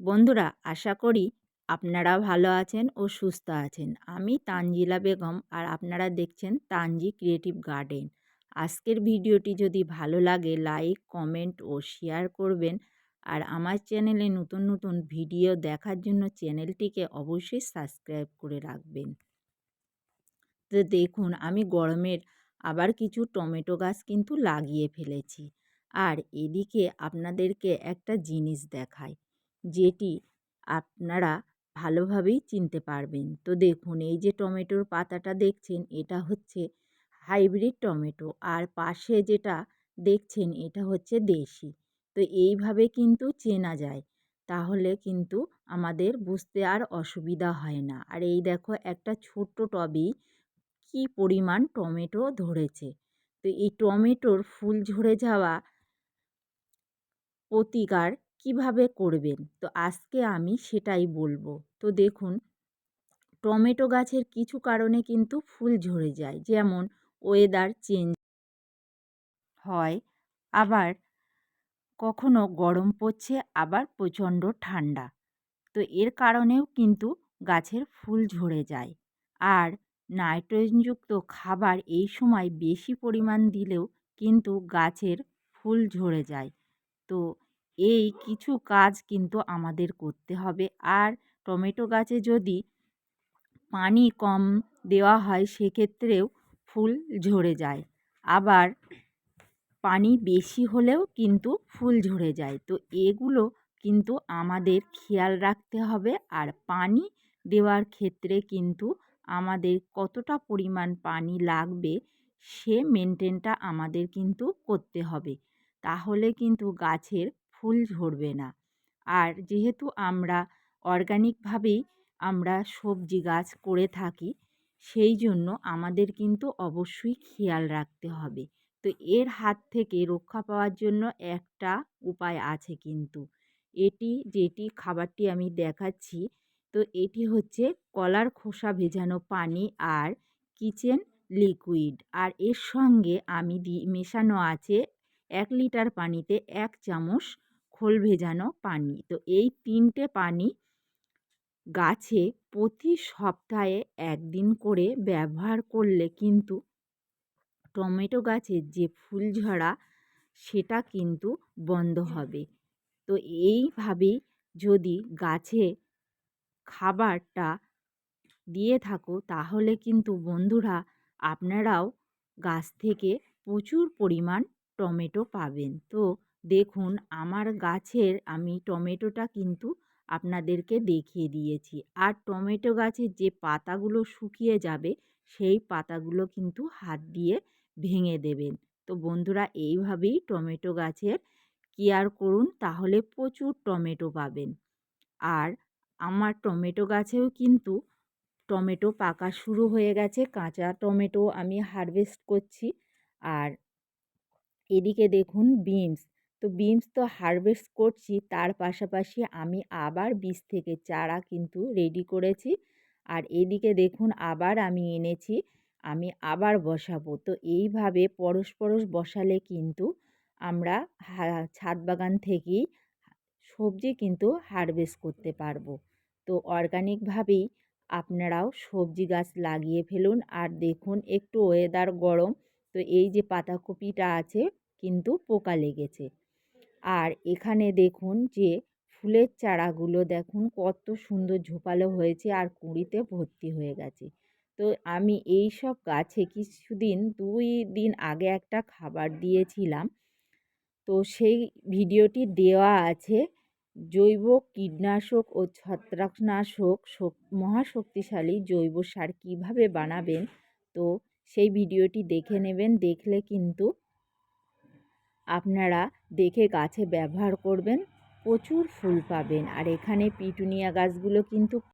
বন্ধুরা, আশা করি আপনারা ভালো আছেন ও সুস্থ আছেন। আমি তানজিলা বেগম আর আপনারা দেখছেন তানজি ক্রিয়েটিভ গার্ডেন। আজকের ভিডিওটি যদি ভালো লাগে, লাইক, কমেন্ট ও শেয়ার করবেন। আর আমার চ্যানেলে নতুন নতুন ভিডিও দেখার জন্য চ্যানেলটিকে অবশ্যই সাবস্ক্রাইব করে রাখবেন। তো দেখুন, আমি গরমের আবার কিছু টমেটো গাছ কিন্তু লাগিয়ে ফেলেছি। আর এদিকে আপনাদেরকে একটা জিনিস দেখাই। যেটি আপনারা ভালোভাবেই চিনতে পারবেন। তো দেখুন, এই যে টমেটোর পাতাটা দেখছেন, এটা হচ্ছে হাইব্রিড টমেটো। আর পাশে যেটা দেখছেন, এটা হচ্ছে দেশি। তো এইভাবে কিন্তু চেনা যায়। তাহলে কিন্তু আমাদের বুঝতে আর অসুবিধা হয় না। আর এই দেখো, একটা ছোট্ট টবেই কী পরিমাণ টমেটো ধরেছে। তো এই টমেটোর ফুল ঝরে যাওয়া প্রতিকার কীভাবে করবেন? তো আজকে আমি সেটাই বলব। তো দেখুন, টমেটো গাছের কিছু কারণে কিন্তু ফুল ঝরে যায়। যেমন ওয়েদার চেঞ্জ হয়, আবার কখনো গরম পড়ছে, আবার প্রচণ্ড ঠান্ডা। তো এর কারণেও কিন্তু গাছের ফুল ঝরে যায়। আর নাইট্রোজেনযুক্ত খাবার এই সময় বেশি পরিমাণ দিলেও কিন্তু গাছের ফুল ঝরে যায়। তো এই কিছু কাজ কিন্তু আমাদের করতে হবে। আর টমেটো গাছে যদি পানি কম দেওয়া হয়, সেক্ষেত্রেও ফুল ঝরে যায়। আবার পানি বেশি হলেও কিন্তু ফুল ঝরে যায়। তো এগুলো কিন্তু আমাদের খেয়াল রাখতে হবে। আর পানি দেওয়ার ক্ষেত্রে কিন্তু আমাদের কতটা পরিমাণ পানি লাগবে, সে মেনটেনটা আমাদের কিন্তু করতে হবে। তাহলে কিন্তু গাছের ফুল ঝরবে না। আর যেহেতু আমরা অর্গানিকভাবেই আমরা সবজি গাছ করে থাকি, সেই জন্য আমাদের কিন্তু অবশ্যই খেয়াল রাখতে হবে। তো এর হাত থেকে রক্ষা পাওয়ার জন্য একটা উপায় আছে কিন্তু। এটি যেটি খাবারটি আমি দেখাচ্ছি, তো এটি হচ্ছে কলার খোসা ভেজানো পানি আর কিচেন লিকুইড আর এর সঙ্গে আমি দি, মেশানো আছে এক লিটার পানিতে এক চামচ খোল ভেজানো পানি। তো এই তিনটে পানি গাছে প্রতি সপ্তাহে একদিন করে ব্যবহার করলে কিন্তু টমেটো গাছের যে ফুল ঝরা, সেটা কিন্তু বন্ধ হবে। তো এইভাবেই যদি গাছে খাবারটা দিয়ে থাকো, তাহলে কিন্তু বন্ধুরা আপনারাও গাছ থেকে প্রচুর পরিমাণ টমেটো পাবেন। তো দেখুন, আমার গাছের আমি টমেটোটা কিন্তু আপনাদেরকে দেখিয়ে দিয়েছি। আর টমেটো গাছের যে পাতাগুলো শুকিয়ে যাবে, সেই পাতাগুলো কিন্তু হাত দিয়ে ভেঙে দেবেন। তো বন্ধুরা, এইভাবেই টমেটো গাছের কেয়ার করুন, তাহলে প্রচুর টমেটো পাবেন। আর আমার টমেটো গাছেও কিন্তু টমেটো পাকা শুরু হয়ে গেছে, কাঁচা টমেটো আমি হারভেস্ট করছি। আর এদিকে দেখুন, বিনস। তো বিনস তো হারভেস্ট করছি, তার পাশাপাশি আমি আবার বীজ থেকে চারা কিন্তু রেডি করেছি। আর এদিকে দেখুন আবার আমি এনেছি, আমি আবার বসাবো। তো এইভাবে পরশ পরশ বসালে কিন্তু আমরা ছাদ বাগান থেকেই সবজি কিন্তু হারভেস্ট করতে পারব। তো অর্গানিকভাবেই আপনারাও সবজি গাছ লাগিয়ে ফেলুন। আর দেখুন একটু ওয়েদার গরম, তো এই যে পাতাকপিটা আছে, কিন্তু পোকা লেগেছে। আর এখানে দেখুন যে, ফুলের চারাগুলো দেখুন কত সুন্দর ঝোপালো হয়েছে আর কুঁড়িতে ভর্তি হয়ে গেছে। তো আমি এই সব গাছে কিছুদিন, দুই দিন আগে একটা খাবার দিয়েছিলাম। তো সেই ভিডিওটি দেওয়া আছে, জৈব কীটনাশক ও ছত্রাকনাশক মহাশক্তিশালী জৈব সার কীভাবে বানাবেন, তো সেই ভিডিওটি দেখে নেবেন, দেখলে কিন্তু আপনারা দেখে গাছে ব্যবহার করবেন প্রচুর ফুল পাবেন। আর এখানে পিটুনিয়া গাছগুলো কিন্তু